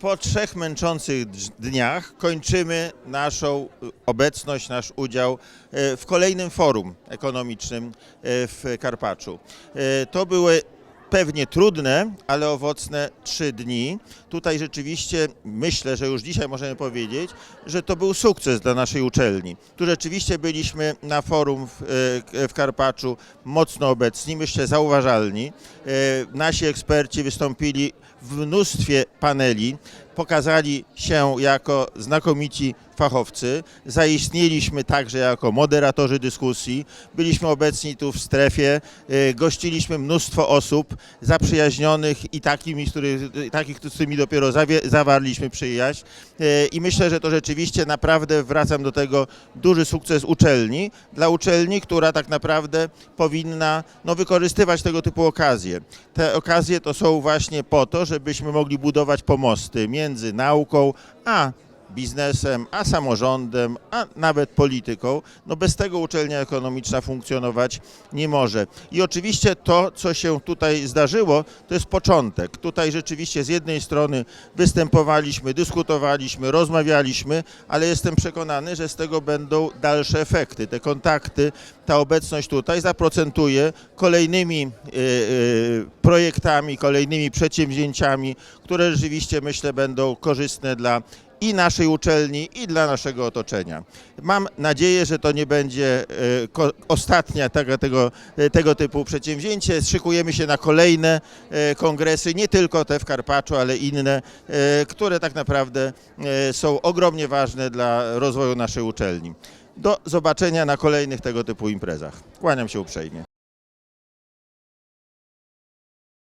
Po trzech męczących dniach kończymy naszą y, obecność, nasz udział y, w kolejnym forum ekonomicznym y, w Karpaczu. To były pewnie trudne, ale owocne trzy dni. Tutaj rzeczywiście myślę, że już dzisiaj możemy powiedzieć, że to był sukces dla naszej uczelni. Tu rzeczywiście byliśmy na forum w, y, w Karpaczu mocno obecni, myślę zauważalni. Y, Nasi eksperci wystąpili w mnóstwie paneli, pokazali się jako znakomici fachowcy, zaistnieliśmy także jako moderatorzy dyskusji, byliśmy obecni tu w strefie, y, gościliśmy mnóstwo osób zaprzyjaźnionych i takimi, z których, y, takich, z którymi dopiero zawarliśmy przyjaźń. Y, i myślę, że to rzeczywiście naprawdę wracam do tego duży sukces uczelni, dla uczelni, która tak naprawdę powinna no, wykorzystywać tego typu okazje. Te okazje to są właśnie po to, żebyśmy mogli budować pomosty między nauką a biznesem, a samorządem, a nawet polityką. No bez tego uczelnia ekonomiczna funkcjonować nie może. I oczywiście to, co się tutaj zdarzyło, to jest początek. Tutaj rzeczywiście z jednej strony występowaliśmy, dyskutowaliśmy, rozmawialiśmy, ale jestem przekonany, że z tego będą dalsze efekty. Te kontakty, ta obecność tutaj zaprocentuje kolejnymi y, y, projektami, kolejnymi przedsięwzięciami, które rzeczywiście myślę będą korzystne dla i naszej uczelni, i dla naszego otoczenia. Mam nadzieję, że to nie będzie e, ostatnia tego, tego, tego typu przedsięwzięcie. Szykujemy się na kolejne e, kongresy, nie tylko te w Karpaczu, ale inne, e, które tak naprawdę są ogromnie ważne dla rozwoju naszej uczelni. Do zobaczenia na kolejnych tego typu imprezach. Kłaniam się uprzejmie.